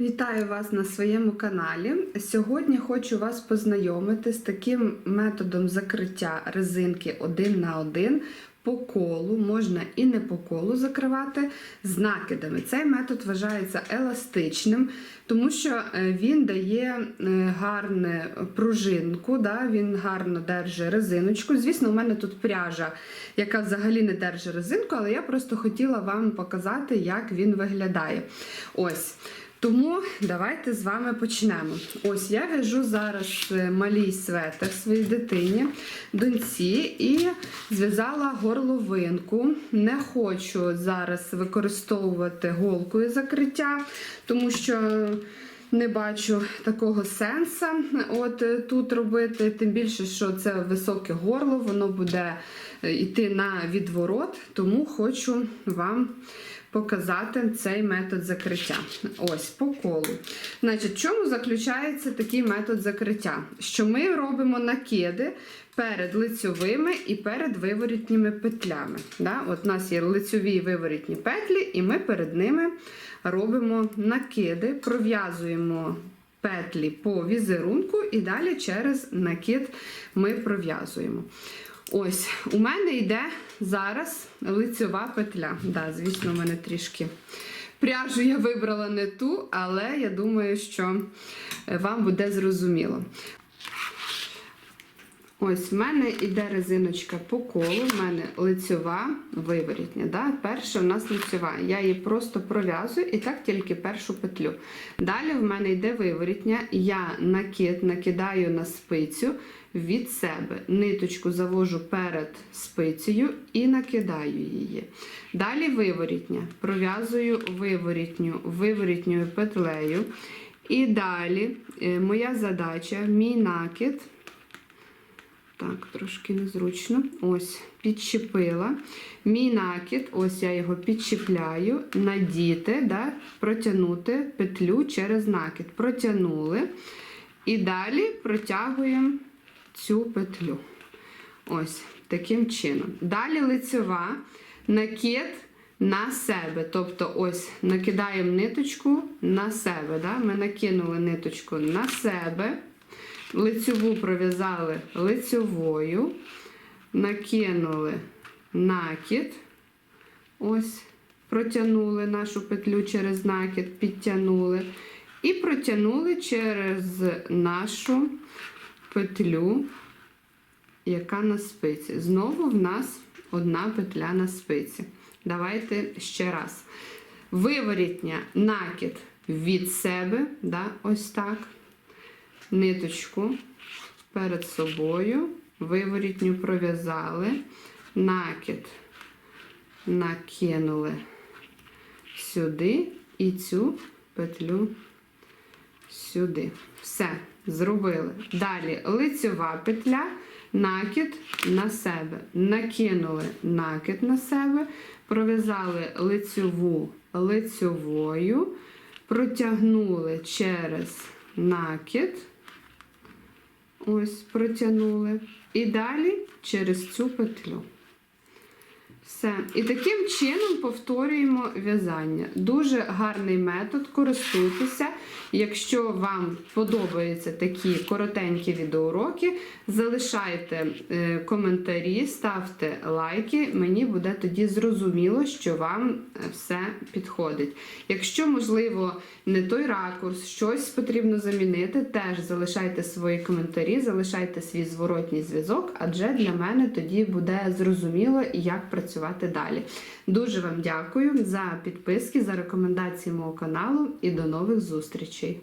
Вітаю вас на своєму каналі. Сьогодні хочу вас познайомити з таким методом закриття резинки один на один по колу, можна і не по колу закривати з накидами. Цей метод вважається еластичним, тому що е, він дає е, гарну пружинку, да? він гарно держить резиночку. Звісно, у мене тут пряжа, яка взагалі не держить резинку, але я просто хотіла вам показати, як він виглядає. Ось. Тому давайте з вами почнемо. Ось я в'яжу зараз е, малій светр своїй дитині, доньці, і зв'язала горловинку. Не хочу зараз використовувати голкою закриття, тому що. Не бачу такого сенсу от е, тут робити, тим більше, що це високе горло, воно буде е, йти на відворот, тому хочу вам показати цей метод закриття. Ось по колу. Значить, в чому заключається такий метод закриття? Що ми робимо накиди перед лицьовими і перед виворітніми петлями. Да? От у нас є лицьові і виворітні петлі, і ми перед ними робимо накиди, пров'язуємо. Петлі по візерунку, і далі через накид ми пров'язуємо. Ось, у мене йде зараз лицьова петля. Да, звісно, у мене трішки пряжу я вибрала не ту, але я думаю, що вам буде зрозуміло. Ось в мене йде резиночка по колу, в мене лицьова виворітня. Да? Перша в нас лицьова. Я її просто пров'язую і так тільки першу петлю. Далі в мене йде виворітня, я накид накидаю на спицю від себе. Ниточку завожу перед спицею і накидаю її. Далі виворітня. Пров'язую виворітню, виворітньою петлею. І далі е, моя задача, мій накид. Так, трошки незручно. Ось, підчепила. Мій накид, ось я його підчіпляю, надіти, да, протягнути петлю через накид. Протягнули. І далі протягуємо цю петлю. Ось, таким чином. Далі лицева, накид на себе. Тобто, ось, накидаємо ниточку на себе. Да? Ми накинули ниточку на себе. Лицьову пров'язали лицьовою, накинули накид, ось, протягнули нашу петлю через накид, підтягнули, і протягнули через нашу петлю, яка на спиці. Знову в нас одна петля на спиці. Давайте ще раз. Виворітня накид від себе, да, ось так ниточку перед собою, виворітню пров'язали, накид накинули сюди і цю петлю сюди. Все, зробили. Далі лицьова петля, накид на себе. Накинули накид на себе, пров'язали лицьову лицьовою, протягнули через накид. Ось, протягнули. І далі через цю петлю. Все. І таким чином повторюємо в'язання. Дуже гарний метод, користуйтеся. Якщо вам подобаються такі коротенькі відеоуроки, залишайте е, коментарі, ставте лайки. Мені буде тоді зрозуміло, що вам е, все підходить. Якщо, можливо, не той ракурс, щось потрібно замінити, теж залишайте свої коментарі, залишайте свій зворотній зв'язок, адже для мене тоді буде зрозуміло, як працювати далі. Дуже вам дякую за підписки, за рекомендації мого каналу і до нових зустрічей!